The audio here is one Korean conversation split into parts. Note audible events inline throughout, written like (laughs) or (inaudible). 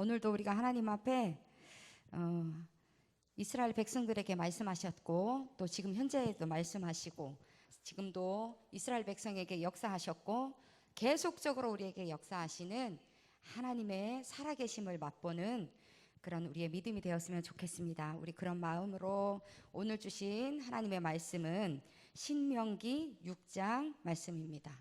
오늘도 우리가 하나님 앞에 어, 이스라엘 백성들에게 말씀하셨고 또 지금 현재에도 말씀하시고 지금도 이스라엘 백성에게 역사하셨고 계속적으로 우리에게 역사하시는 하나님의 살아계심을 맛보는 그런 우리의 믿음이 되었으면 좋겠습니다. 우리 그런 마음으로 오늘 주신 하나님의 말씀은 신명기 6장 말씀입니다.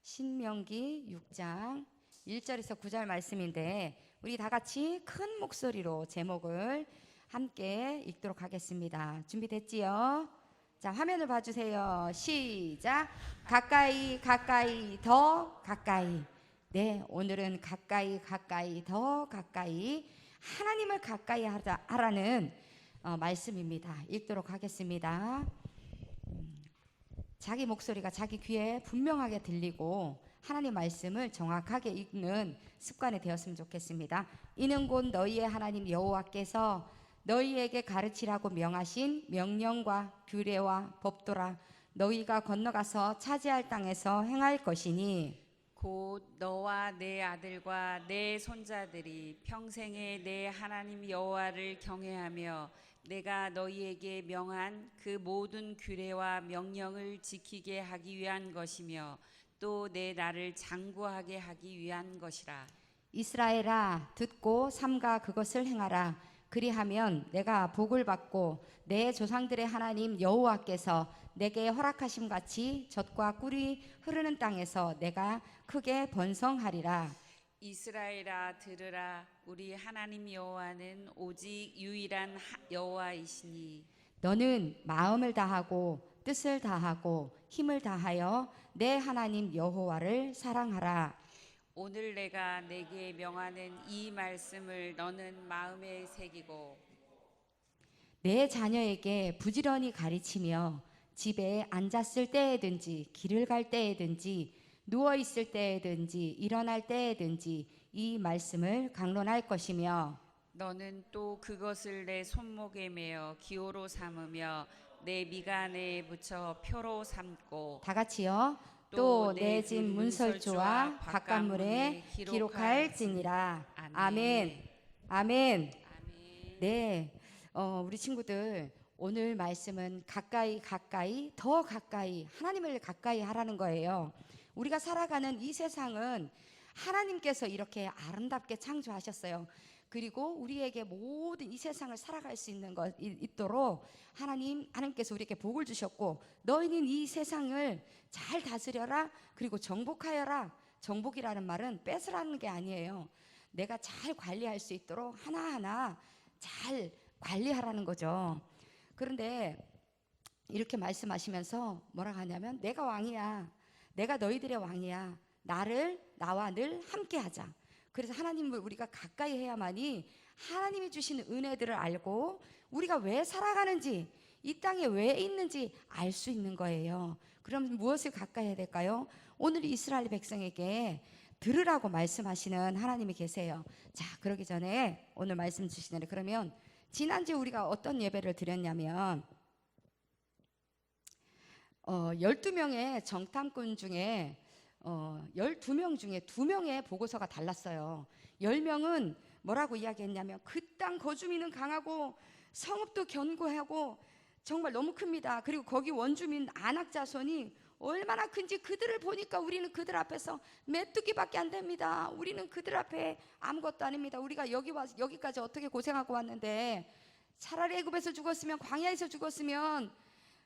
신명기 6장 1절에서 9절 말씀인데 우리 다 같이 큰 목소리로 제목을 함께 읽도록 하겠습니다. 준비됐지요? 자, 화면을 봐 주세요. 시작. 가까이 가까이 더 가까이. 네, 오늘은 가까이 가까이 더 가까이 하나님을 가까이 하자, 하라는 어, 말씀입니다. 읽도록 하겠습니다. 음, 자기 목소리가 자기 귀에 분명하게 들리고 하나님 말씀을 정확하게 읽는 습관이 되었으면 좋겠습니다. 이는 곧 너희의 하나님 여호와께서 너희에게 가르치라고 명하신 명령과 규례와 법도라 너희가 건너가서 차지할 땅에서 행할 것이니 곧 너와 내 아들과 내 손자들이 평생에 내 하나님 여호와를 경외하며 내가 너희에게 명한 그 모든 규례와 명령을 지키게 하기 위한 것이며 또 내 나를 장구하게 하기 위한 것이라. 이스라엘아 듣고 삼가 그것을 행하라. 그리하면 내가 복을 받고 내 조상들의 하나님 여호와께서 내게 허락하심 같이 젖과 꿀이 흐르는 땅에서 내가 크게 번성하리라. 이스라엘아 들으라. 우리 하나님 여호와는 오직 유일한 하- 여호와이시니. 너는 마음을 다하고 뜻을 다하고 힘을 다하여 내 하나님 여호와를 사랑하라. 오늘 내가 내게 명하는 이 말씀을 너는 마음에 새기고 내 자녀에게 부지런히 가르치며 집에 앉았을 때에든지 길을 갈 때에든지 누워 있을 때에든지 일어날 때에든지 이 말씀을 강론할 것이며 너는 또 그것을 내 손목에 매어 기호로 삼으며 내 미간에 붙여 표로 삼고 다 같이요. 또내집 문설주와 바깥문에 기록할지니라. 아멘. 아멘. 아멘. 네, 어, 우리 친구들 오늘 말씀은 가까이 가까이 더 가까이 하나님을 가까이 하라는 거예요. 우리가 살아가는 이 세상은 하나님께서 이렇게 아름답게 창조하셨어요. 그리고 우리에게 모든 이 세상을 살아갈 수 있는 것 이- 있도록 하나님 하나님께서 우리에게 복을 주셨고 너희는 이 세상을 잘 다스려라 그리고 정복하여라 정복이라는 말은 뺏으라는 게 아니에요. 내가 잘 관리할 수 있도록 하나하나 잘 관리하라는 거죠. 그런데 이렇게 말씀하시면서 뭐라 하냐면 내가 왕이야. 내가 너희들의 왕이야. 나를 나와 늘 함께 하자. 그래서 하나님을 우리가 가까이 해야만이 하나님이 주신 은혜들을 알고 우리가 왜 살아가는지 이 땅에 왜 있는지 알 수 있는 거예요. 그럼 무엇을 가까이 해야 될까요? 오늘 이스라엘 백성에게 들으라고 말씀하시는 하나님이 계세요. 자, 그러기 전에 오늘 말씀 주시는 그러면 지난주에 우리가 어떤 예배를 드렸냐면 어, 12명의 정탐꾼 중에 어, 12명 중에 2명의 보고서가 달랐어요. 10명은 뭐라고 이야기했냐면 그 땅 거주민은 강하고 성읍도 견고하고 정말 너무 큽니다. 그리고 거기 원주민 안악 자손이 얼마나 큰지 그들을 보니까 우리는 그들 앞에서 메뚜기밖에 안 됩니다. 우리는 그들 앞에 아무것도 아닙니다. 우리가 여기 와 여기까지 어떻게 고생하고 왔는데 차라리 애굽에서 죽었으면 광야에서 죽었으면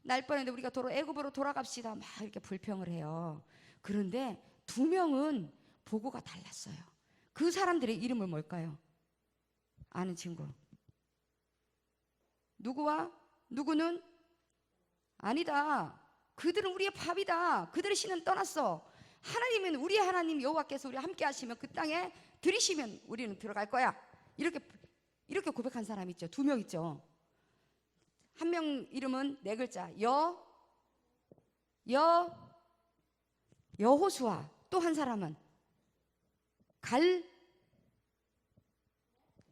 날 뻔했는데 우리가 도로 애굽으로 돌아갑시다. 막 이렇게 불평을 해요. 그런데 두 명은 보고가 달랐어요. 그 사람들의 이름을 뭘까요? 아는 친구. 누구와 누구는 아니다. 그들은 우리의 밥이다. 그들의 신은 떠났어. 하나님은 우리의 하나님 여호와께서 우리 함께 하시면 그 땅에 들이시면 우리는 들어갈 거야. 이렇게 이렇게 고백한 사람 있죠. 두 명 있죠. 한 명 이름은 네 글자. 여, 여, 여호수아. 또 한 사람은 갈.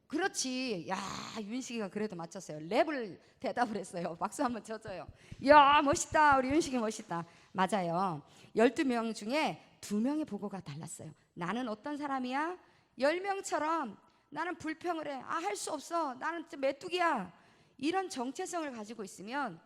그렇지. 야, 윤식이가 그래도 맞췄어요. 랩을 대답을 했어요. (laughs) 박수 한번 쳐줘요. 야, 멋있다. 우리 윤식이 멋있다. 맞아요. 12명 중에 두명의 보고가 달랐어요. 나는 어떤 사람이야? 10명처럼 나는 불평을 해. 아, 할 수 없어. 나는 메뚜기야. 이런 정체성을 가지고 있으면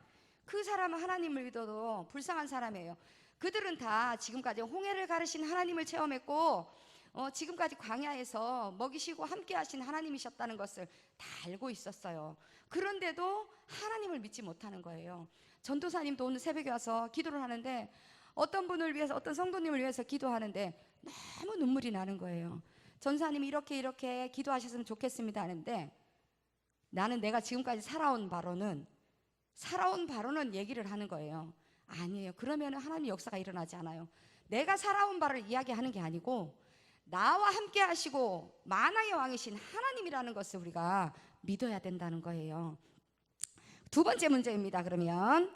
그 사람은 하나님을 믿어도 불쌍한 사람이에요. 그들은 다 지금까지 홍해를 가르신 하나님을 체험했고 어, 지금까지 광야에서 먹이시고 함께 하신 하나님이셨다는 것을 다 알고 있었어요. 그런데도 하나님을 믿지 못하는 거예요. 전도사님도 오늘 새벽에 와서 기도를 하는데 어떤 분을 위해서 어떤 성도님을 위해서 기도하는데 너무 눈물이 나는 거예요. 전사님이 이렇게 이렇게 기도하셨으면 좋겠습니다 하는데 나는 내가 지금까지 살아온 바로는 살아온 바로는 얘기를 하는 거예요. 아니에요. 그러면 하나님 역사가 일어나지 않아요. 내가 살아온 바를 이야기하는 게 아니고 나와 함께 하시고 만왕의 왕이신 하나님이라는 것을 우리가 믿어야 된다는 거예요. 두 번째 문제입니다. 그러면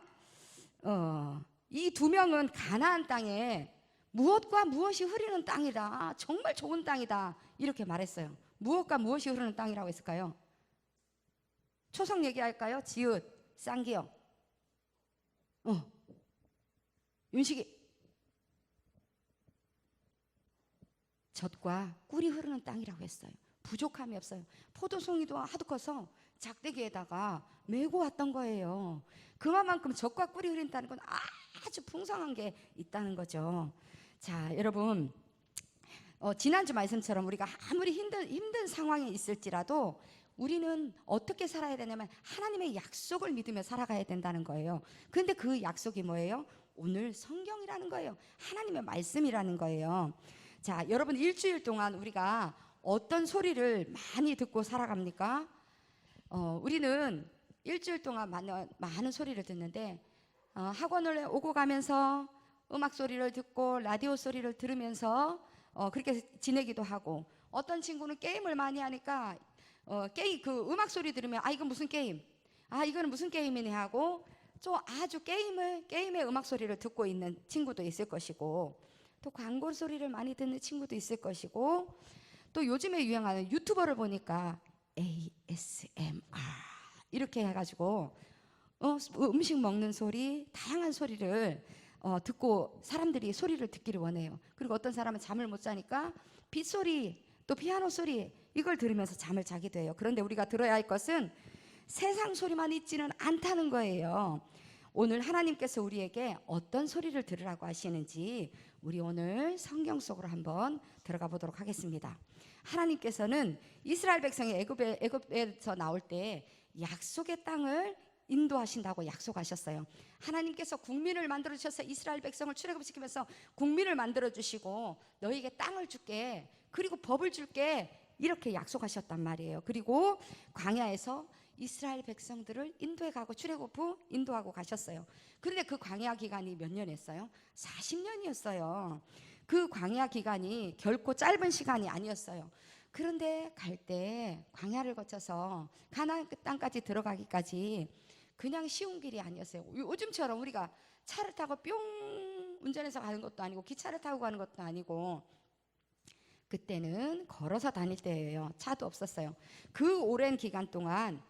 어, 이 두 명은 가나안 땅에 무엇과 무엇이 흐르는 땅이다. 정말 좋은 땅이다. 이렇게 말했어요. 무엇과 무엇이 흐르는 땅이라고 했을까요? 초성 얘기할까요? 지읒, 쌍기역. 어. 윤식이. 젖과 꿀이 흐르는 땅이라고 했어요. 부족함이 없어요. 포도송이도 하도 커서 작대기에다가 메고 왔던 거예요. 그만큼 젖과 꿀이 흐른다는 건 아주 풍성한 게 있다는 거죠. 자, 여러분. 어, 지난주 말씀처럼 우리가 아무리 힘든, 힘든 상황에 있을지라도 우리는 어떻게 살아야 되냐면 하나님의 약속을 믿으며 살아가야 된다는 거예요. 근데 그 약속이 뭐예요? 오늘 성경이라는 거예요. 하나님의 말씀이라는 거예요. 자, 여러분 일주일 동안 우리가 어떤 소리를 많이 듣고 살아갑니까? 어, 우리는 일주일 동안 많은, 많은 소리를 듣는데 어, 학원을 오고 가면서 음악 소리를 듣고 라디오 소리를 들으면서 어, 그렇게 지내기도 하고 어떤 친구는 게임을 많이 하니까 어, 게임 그 음악 소리 들으면 아 이건 무슨 게임? 아 이거는 무슨 게임이네 하고 또 아주 게임을 게임의 음악 소리를 듣고 있는 친구도 있을 것이고 또 광고 소리를 많이 듣는 친구도 있을 것이고 또 요즘에 유행하는 유튜버를 보니까 ASMR 이렇게 해가지고 어, 음식 먹는 소리 다양한 소리를 어, 듣고 사람들이 소리를 듣기를 원해요. 그리고 어떤 사람은 잠을 못 자니까 빗소리 또 피아노 소리 이걸 들으면서 잠을 자기도 해요. 그런데 우리가 들어야 할 것은 세상 소리만 있지는 않다는 거예요. 오늘 하나님께서 우리에게 어떤 소리를 들으라고 하시는지 우리 오늘 성경 속으로 한번 들어가 보도록 하겠습니다. 하나님께서는 이스라엘 백성이 애굽에 애굽에서 나올 때 약속의 땅을 인도하신다고 약속하셨어요. 하나님께서 국민을 만들어 주셔서 이스라엘 백성을 출애굽시키면서 국민을 만들어 주시고 너희에게 땅을 줄게. 그리고 법을 줄게. 이렇게 약속하셨단 말이에요. 그리고 광야에서 이스라엘 백성들을 인도해 가고 출애굽 후 인도하고 가셨어요. 그런데 그 광야 기간이 몇 년이었어요? 40년이었어요. 그 광야 기간이 결코 짧은 시간이 아니었어요. 그런데 갈 때 광야를 거쳐서 가나안 그 땅까지 들어가기까지 그냥 쉬운 길이 아니었어요. 요즘처럼 우리가 차를 타고 뿅 운전해서 가는 것도 아니고 기차를 타고 가는 것도 아니고 그때는 걸어서 다닐 때예요. 차도 없었어요. 그 오랜 기간 동안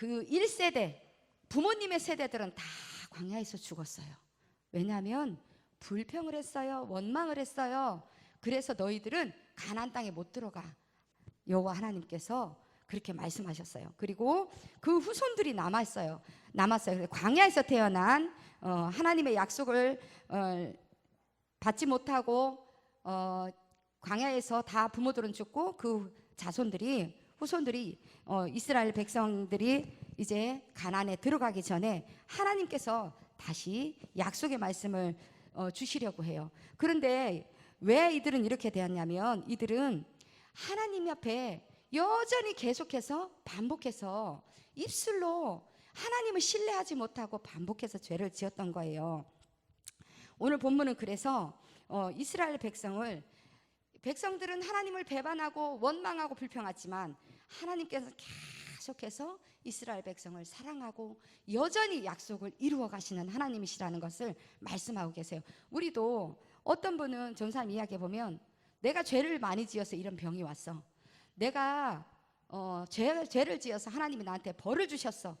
그 1세대 부모님의 세대들은 다 광야에서 죽었어요. 왜냐하면 불평을 했어요. 원망을 했어요. 그래서 너희들은 가나안 땅에 못 들어가. 여호와 하나님께서 그렇게 말씀하셨어요. 그리고 그 후손들이 남았어요. 남았어요. 광야에서 태어난 어, 하나님의 약속을 어, 받지 못하고 어, 광야에서 다 부모들은 죽고 그 자손들이 후손들이 어, 이스라엘 백성들이 이제 가나안에 들어가기 전에 하나님께서 다시 약속의 말씀을 어, 주시려고 해요. 그런데 왜 이들은 이렇게 되었냐면 이들은 하나님 앞에 여전히 계속해서 반복해서 입술로 하나님을 신뢰하지 못하고 반복해서 죄를 지었던 거예요. 오늘 본문은 그래서 어, 이스라엘 백성을 백성들은 하나님을 배반하고 원망하고 불평하지만 하나님께서 계속해서 이스라엘 백성을 사랑하고 여전히 약속을 이루어 가시는 하나님이시라는 것을 말씀하고 계세요. 우리도 어떤 분은 전사님 이야기해 보면 내가 죄를 많이 지어서 이런 병이 왔어. 내가 어, 죄, 죄를 지어서 하나님이 나한테 벌을 주셨어.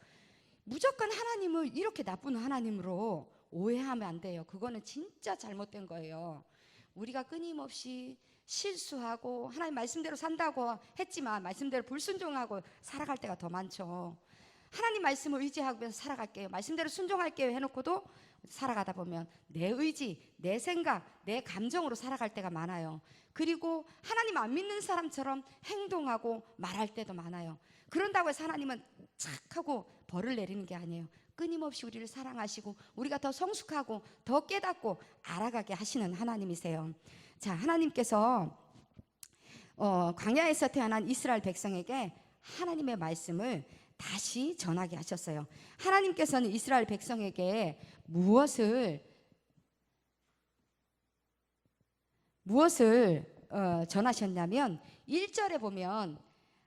무조건 하나님을 이렇게 나쁜 하나님으로 오해하면 안 돼요. 그거는 진짜 잘못된 거예요. 우리가 끊임없이 실수하고 하나님 말씀대로 산다고 했지만 말씀대로 불순종하고 살아갈 때가 더 많죠. 하나님 말씀을 의지하면서 살아갈게요. 말씀대로 순종할게요 해놓고도 살아가다 보면 내 의지, 내 생각, 내 감정으로 살아갈 때가 많아요. 그리고 하나님 안 믿는 사람처럼 행동하고 말할 때도 많아요. 그런다고 해서 하나님은 착 하고 벌을 내리는 게 아니에요. 끊임없이 우리를 사랑하시고 우리가 더 성숙하고 더 깨닫고 알아가게 하시는 하나님이세요. 자, 하나님께서 어, 광야에서 태어난 이스라엘 백성에게 하나님의 말씀을 다시 전하게 하셨어요. 하나님께서는 이스라엘 백성에게 무엇을 무엇을 어, 전하셨냐면 1절에 보면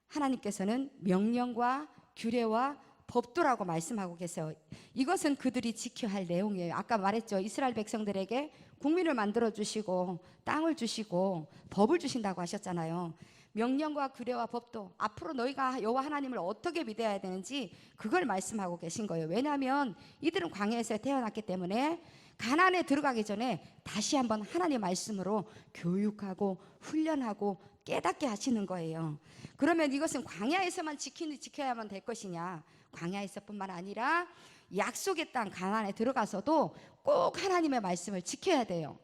하나님께서는 명령과 규례와 법도라고 말씀하고 계세요. 이것은 그들이 지켜야 할 내용이에요. 아까 말했죠. 이스라엘 백성들에게 국민을 만들어 주시고 땅을 주시고 법을 주신다고 하셨잖아요. 명령과 규례와 법도 앞으로 너희가 여호와 하나님을 어떻게 믿어야 되는지 그걸 말씀하고 계신 거예요. 왜냐하면 이들은 광야에서 태어났기 때문에 가나안에 들어가기 전에 다시 한번 하나님의 말씀으로 교육하고 훈련하고 깨닫게 하시는 거예요. 그러면 이것은 광야에서만 지키, 지켜야만 될 것이냐? 광야에서뿐만 아니라 약속의 땅 가나안에 들어가서도 꼭 하나님의 말씀을 지켜야 돼요.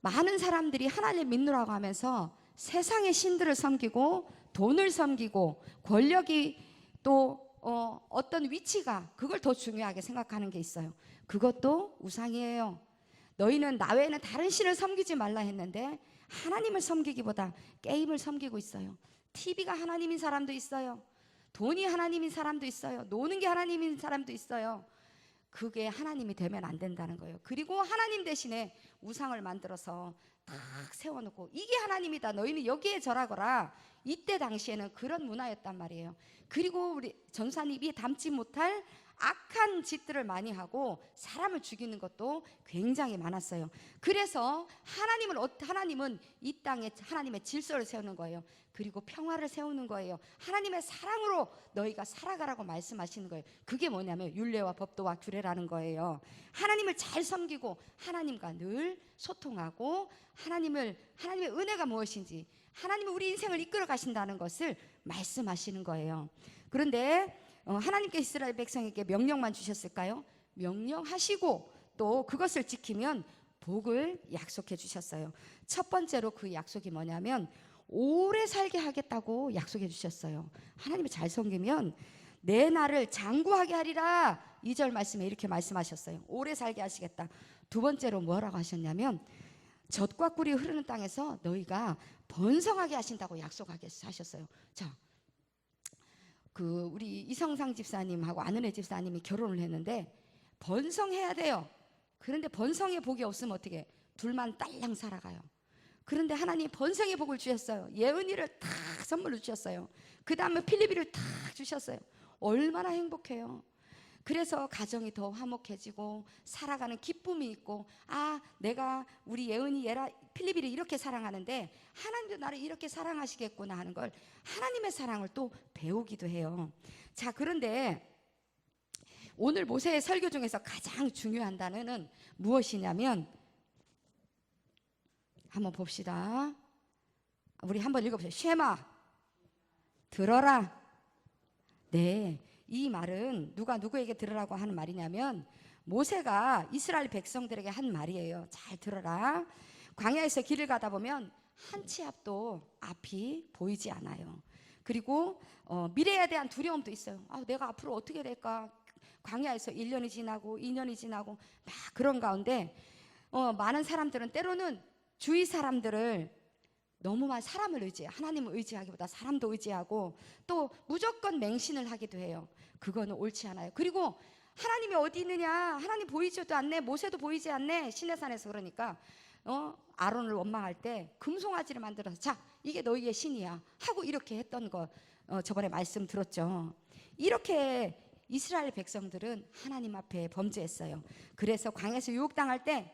많은 사람들이 하나님 믿노라고 하면서 세상의 신들을 섬기고 돈을 섬기고 권력이 또 어, 어떤 위치가 그걸 더 중요하게 생각하는 게 있어요. 그것도 우상이에요. 너희는 나 외에는 다른 신을 섬기지 말라 했는데 하나님을 섬기기보다 게임을 섬기고 있어요. TV가 하나님인 사람도 있어요. 돈이 하나님인 사람도 있어요. 노는 게 하나님인 사람도 있어요. 그게 하나님이 되면 안 된다는 거예요. 그리고 하나님 대신에 우상을 만들어서 딱 세워놓고 이게 하나님이다. 너희는 여기에 절하거라. 이때 당시에는 그런 문화였단 말이에요. 그리고 우리 전사님이 담지 못할 악한 짓들을 많이 하고 사람을 죽이는 것도 굉장히 많았어요. 그래서 하나님은 어- 하나님은 이 땅에 하나님의 질서를 세우는 거예요. 그리고 평화를 세우는 거예요. 하나님의 사랑으로 너희가 살아가라고 말씀하시는 거예요. 그게 뭐냐면 율례와 법도와 규례라는 거예요. 하나님을 잘 섬기고 하나님과 늘 소통하고 하나님을 하나님의 은혜가 무엇인지 하나님이 우리 인생을 이끌어 가신다는 것을 말씀하시는 거예요. 그런데 어, 하나님께 이스라엘 백성에게 명령만 주셨을까요? 명령하시고 또 그것을 지키면 복을 약속해 주셨어요. 첫 번째로 그 약속이 뭐냐면 오래 살게 하겠다고 약속해 주셨어요. 하나님을 잘 섬기면 내 날을 장구하게 하리라. 2절 말씀에 이렇게 말씀하셨어요. 오래 살게 하시겠다. 두 번째로 뭐라고 하셨냐면 젖과 꿀이 흐르는 땅에서 너희가 번성하게 하신다고 약속하게 하셨어요. 자, 그 우리 이성상 집사님하고 안은혜 집사님이 결혼을 했는데 번성해야 돼요. 그런데 번성의 복이 없으면 어떻게? 둘만 딸랑 살아가요. 그런데 하나님 번성의 복을 주셨어요. 예은이를 다 선물로 주셨어요. 그 다음에 필리비를 다 주셨어요. 얼마나 행복해요. 그래서 가정이 더 화목해지고 살아가는 기쁨이 있고 아 내가 우리 예은이 예라 필리비를 이렇게 사랑하는데 하나님도 나를 이렇게 사랑하시겠구나 하는 걸 하나님의 사랑을 또 배우기도 해요. 자 그런데 오늘 모세의 설교 중에서 가장 중요한 단어는 무엇이냐면 한번 봅시다. 우리 한번 읽어보세요. 쉐마 들어라. 네, 이 말은 누가 누구에게 들으라고 하는 말이냐면 모세가 이스라엘 백성들에게 한 말이에요. 잘 들어라. 광야에서 길을 가다 보면 한 치 앞도 앞이 보이지 않아요. 그리고 어, 미래에 대한 두려움도 있어요. 아, 내가 앞으로 어떻게 될까? 광야에서 1년이 지나고 2년이 지나고 막 그런 가운데 어, 많은 사람들은 때로는 주위 사람들을 너무 많이 사람을 의지해 하나님을 의지하기보다 사람도 의지하고 또 무조건 맹신을 하기도 해요. 그거는 옳지 않아요. 그리고 하나님이 어디 있느냐? 하나님 보이지도 않네. 모세도 보이지 않네. 시내산에서 그러니까 어 아론을 원망할 때 금송아지를 만들어서 자 이게 너희의 신이야 하고 이렇게 했던 거 어, 저번에 말씀 들었죠. 이렇게 이스라엘 백성들은 하나님 앞에 범죄했어요. 그래서 광야에서 유혹당할 때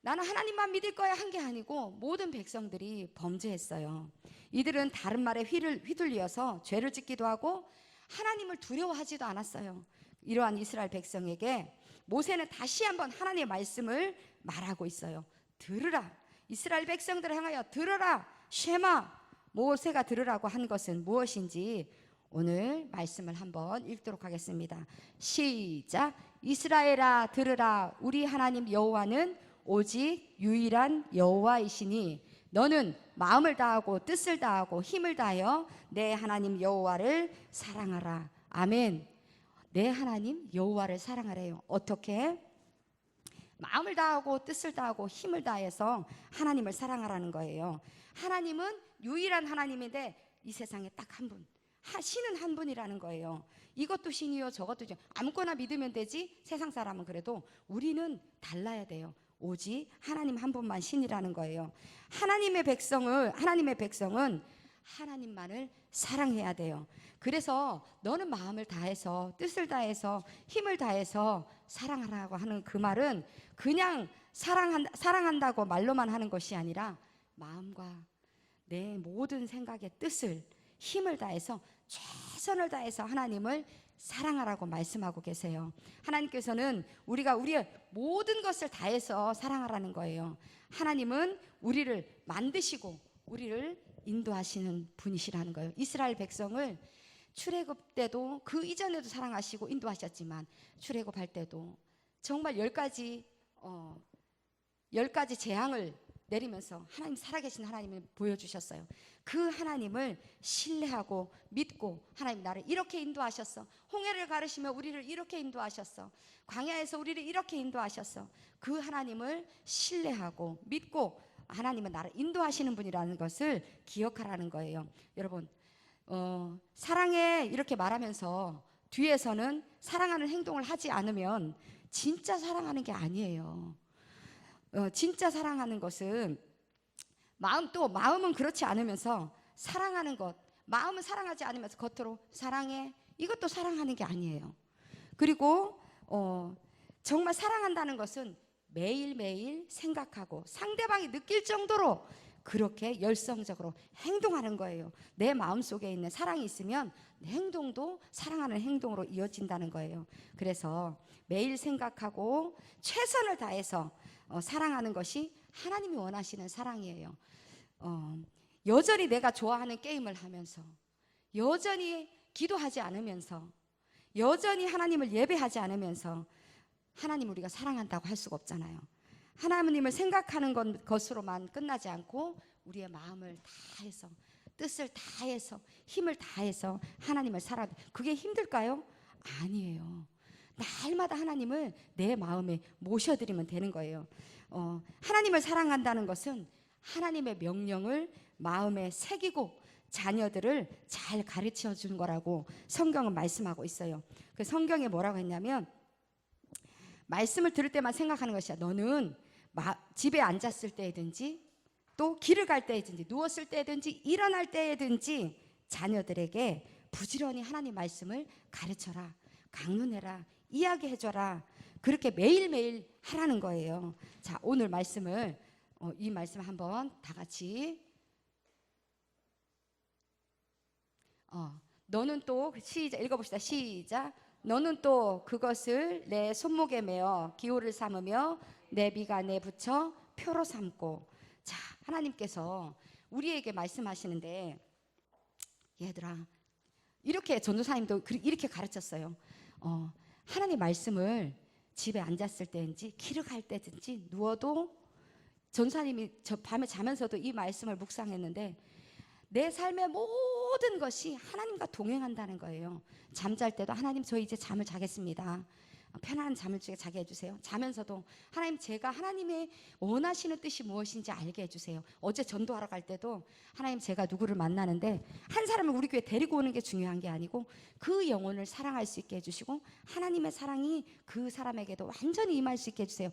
나는 하나님만 믿을 거야 한 게 아니고 모든 백성들이 범죄했어요. 이들은 다른 말에 휘를 휘둘려서 죄를 짓기도 하고 하나님을 두려워하지도 않았어요. 이러한 이스라엘 백성에게 모세는 다시 한번 하나님의 말씀을 말하고 있어요. 들으라. 이스라엘 백성들을 향하여 들으라 쉐마 모세가 들으라고 한 것은 무엇인지 오늘 말씀을 한번 읽도록 하겠습니다. 시작. 이스라엘아 들으라 우리 하나님 여호와는 오직 유일한 여호와이시니 너는 마음을 다하고 뜻을 다하고 힘을 다하여 내 하나님 여호와를 사랑하라. 아멘. 내 하나님 여호와를 사랑하래요. 어떻게? 마음을 다하고 뜻을 다하고 힘을 다해서 하나님을 사랑하라는 거예요. 하나님은 유일한 하나님인데 이 세상에 딱 한 분. 하- 신은 한 분이라는 거예요. 이것도 신이요, 저것도 신. 아무거나 믿으면 되지. 세상 사람은 그래도 우리는 달라야 돼요. 오직 하나님 한 분만 신이라는 거예요. 하나님의 백성을 하나님의 백성은 하나님만을 사랑해야 돼요. 그래서 너는 마음을 다해서 뜻을 다해서 힘을 다해서 사랑하라고 하는 그 말은 그냥 사랑한, 사랑한다고 말로만 하는 것이 아니라 마음과 내 모든 생각의 뜻을 힘을 다해서 최선을 다해서 하나님을 사랑하라고 말씀하고 계세요. 하나님께서는 우리가 우리의 모든 것을 다해서 사랑하라는 거예요. 하나님은 우리를 만드시고 우리를 인도하시는 분이시라는 거예요. 이스라엘 백성을 출애굽 때도 그 이전에도 사랑하시고 인도하셨지만 출애굽할 때도 정말 열 가지 어, 열 가지 재앙을 내리면서 하나님 살아계신 하나님을 보여주셨어요. 그 하나님을 신뢰하고 믿고 하나님 나를 이렇게 인도하셨어. 홍해를 가르시며 우리를 이렇게 인도하셨어. 광야에서 우리를 이렇게 인도하셨어. 그 하나님을 신뢰하고 믿고 하나님은 나를 인도하시는 분이라는 것을 기억하라는 거예요. 여러분, 어, 사랑해 이렇게 말하면서 뒤에서는 사랑하는 행동을 하지 않으면 진짜 사랑하는 게 아니에요. 어, 진짜 사랑하는 것은 마음 또 마음은 그렇지 않으면서 사랑하는 것 마음은 사랑하지 않으면서 겉으로 사랑해 이것도 사랑하는 게 아니에요. 그리고 어, 정말 사랑한다는 것은 매일매일 생각하고 상대방이 느낄 정도로 그렇게 열성적으로 행동하는 거예요. 내 마음 속에 있는 사랑이 있으면 내 행동도 사랑하는 행동으로 이어진다는 거예요. 그래서 매일 생각하고 최선을 다해서 어, 사랑하는 것이 하나님이 원하시는 사랑이에요. 어, 여전히 내가 좋아하는 게임을 하면서 여전히 기도하지 않으면서 여전히 하나님을 예배하지 않으면서 하나님 우리가 사랑한다고 할 수가 없잖아요. 하나님을 생각하는 것, 것으로만 끝나지 않고 우리의 마음을 다해서 뜻을 다해서 힘을 다해서 하나님을 살아 그게 힘들까요? 아니에요. 날마다 하나님을 내 마음에 모셔드리면 되는 거예요. 어, 하나님을 사랑한다는 것은 하나님의 명령을 마음에 새기고 자녀들을 잘 가르쳐 준 거라고 성경은 말씀하고 있어요. 그 성경에 뭐라고 했냐면 말씀을 들을 때만 생각하는 것이야. 너는 마- 집에 앉았을 때든지 또 길을 갈 때든지 누웠을 때든지 일어날 때든지 자녀들에게 부지런히 하나님 말씀을 가르쳐라. 강론해라. 이야기해줘라. 그렇게 매일매일 하라는 거예요. 자, 오늘 말씀을 어, 이 말씀 한번 다 같이 어, 너는 또 시작 읽어봅시다. 시작. 너는 또 그것을 내 손목에 메어 기호를 삼으며 내 미간에 붙여 표로 삼고 자 하나님께서 우리에게 말씀하시는데 얘들아 이렇게 전도사님도 그- 이렇게 가르쳤어요. 어, 하나님 말씀을 집에 앉았을 때인지 길을 갈 때든지 누워도 전사님이 저 밤에 자면서도 이 말씀을 묵상했는데 내 삶의 모든 것이 하나님과 동행한다는 거예요. 잠잘 때도 하나님 저 이제 잠을 자겠습니다. 편안한 잠을 주게 자게 해주세요. 자면서도 하나님 제가 하나님의 원하시는 뜻이 무엇인지 알게 해주세요. 어제 전도하러 갈 때도 하나님 제가 누구를 만나는데 한 사람을 우리 교회 데리고 오는 게 중요한 게 아니고 그 영혼을 사랑할 수 있게 해주시고 하나님의 사랑이 그 사람에게도 완전히 임할 수 있게 해주세요.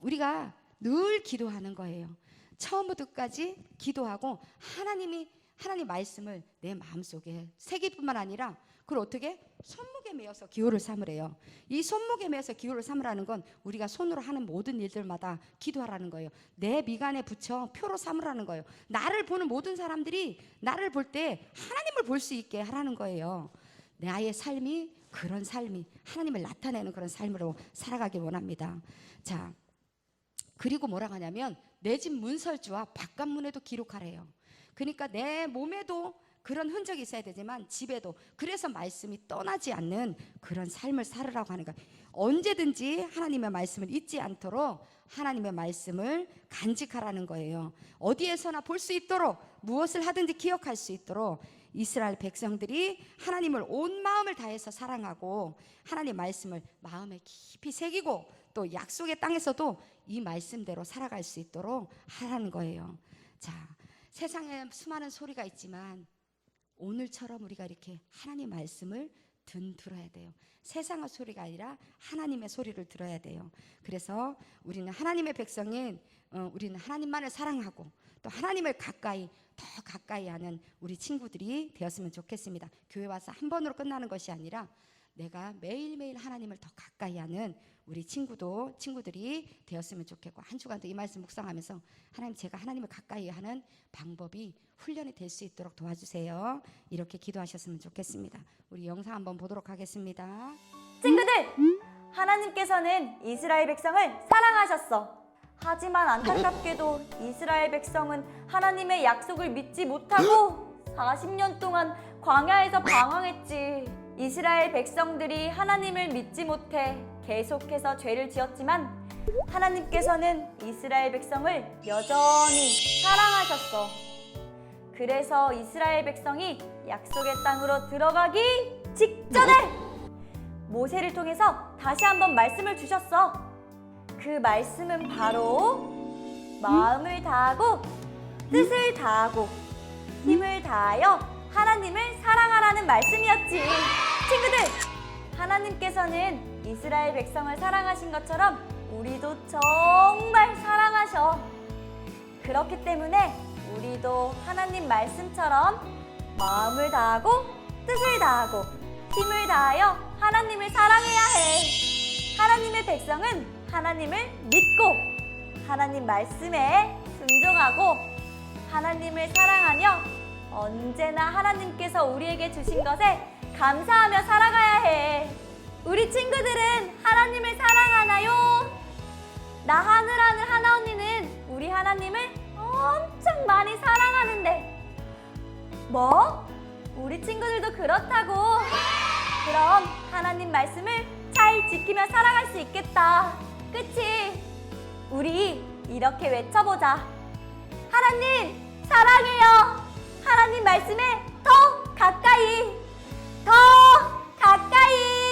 우리가 늘 기도하는 거예요. 처음부터 끝까지 기도하고 하나님이 하나님 말씀을 내 마음속에 새기뿐만 아니라 그걸 어떻게 손목에 메어서 기호를 삼으래요. 이 손목에 메어서 기호를 삼으라는 건 우리가 손으로 하는 모든 일들마다 기도하라는 거예요. 내 미간에 붙여 표로 삼으라는 거예요. 나를 보는 모든 사람들이 나를 볼 때 하나님을 볼 수 있게 하라는 거예요. 나의 삶이 그런 삶이 하나님을 나타내는 그런 삶으로 살아가길 원합니다. 자, 그리고 뭐라 하냐면 내 집 문설주와 바깥문에도 기록하래요. 그러니까 내 몸에도 그런 흔적이 있어야 되지만 집에도 그래서 말씀이 떠나지 않는 그런 삶을 살으라고 하는 거예요. 언제든지 하나님의 말씀을 잊지 않도록 하나님의 말씀을 간직하라는 거예요. 어디에서나 볼 수 있도록 무엇을 하든지 기억할 수 있도록 이스라엘 백성들이 하나님을 온 마음을 다해서 사랑하고 하나님 말씀을 마음에 깊이 새기고 또 약속의 땅에서도 이 말씀대로 살아갈 수 있도록 하라는 거예요. 자, 세상에 수많은 소리가 있지만 오늘처럼 우리가 이렇게 하나님 말씀을 든 들어야 돼요. 세상의 소리가 아니라 하나님의 소리를 들어야 돼요. 그래서 우리는 하나님의 백성인 어, 우리는 하나님만을 사랑하고 또 하나님을 가까이 더 가까이 하는 우리 친구들이 되었으면 좋겠습니다. 교회 와서 한 번으로 끝나는 것이 아니라 내가 매일매일 하나님을 더 가까이 하는 우리 친구도 친구들이 되었으면 좋겠고 한 주간도 이 말씀 묵상하면서 하나님 제가 하나님을 가까이 하는 방법이 훈련이 될 수 있도록 도와주세요. 이렇게 기도하셨으면 좋겠습니다. 우리 영상 한번 보도록 하겠습니다. 친구들! 하나님께서는 이스라엘 백성을 사랑하셨어. 하지만 안타깝게도 이스라엘 백성은 하나님의 약속을 믿지 못하고 40년 동안 광야에서 방황했지. 이스라엘 백성들이 하나님을 믿지 못해 계속해서 죄를 지었지만 하나님께서는 이스라엘 백성을 여전히 사랑하셨어. 그래서 이스라엘 백성이 약속의 땅으로 들어가기 직전에 모세를 통해서 다시 한번 말씀을 주셨어. 그 말씀은 바로 마음을 다하고 뜻을 다하고 힘을 다하여 하나님을 사랑하라는 말씀이었지. 친구들, 하나님께서는 이스라엘 백성을 사랑하신 것처럼 우리도 정말 사랑하셔. 그렇기 때문에 우리도 하나님 말씀처럼 마음을 다하고 뜻을 다하고 힘을 다하여 하나님을 사랑해야 해. 하나님의 백성은 하나님을 믿고 하나님 말씀에 순종하고 하나님을 사랑하며 언제나 하나님께서 우리에게 주신 것에 감사하며 살아가야 해. 우리 친구들은 하나님을 사랑하나요? 나 하늘하늘 하나 언니는 우리 하나님을 엄청 많이 사랑하는데 뭐? 우리 친구들도 그렇다고 그럼 하나님 말씀을 잘 지키며 살아갈 수 있겠다 그치? 우리 이렇게 외쳐보자 하나님 사랑해요 하나님 말씀에 더 가까이 더 가까이.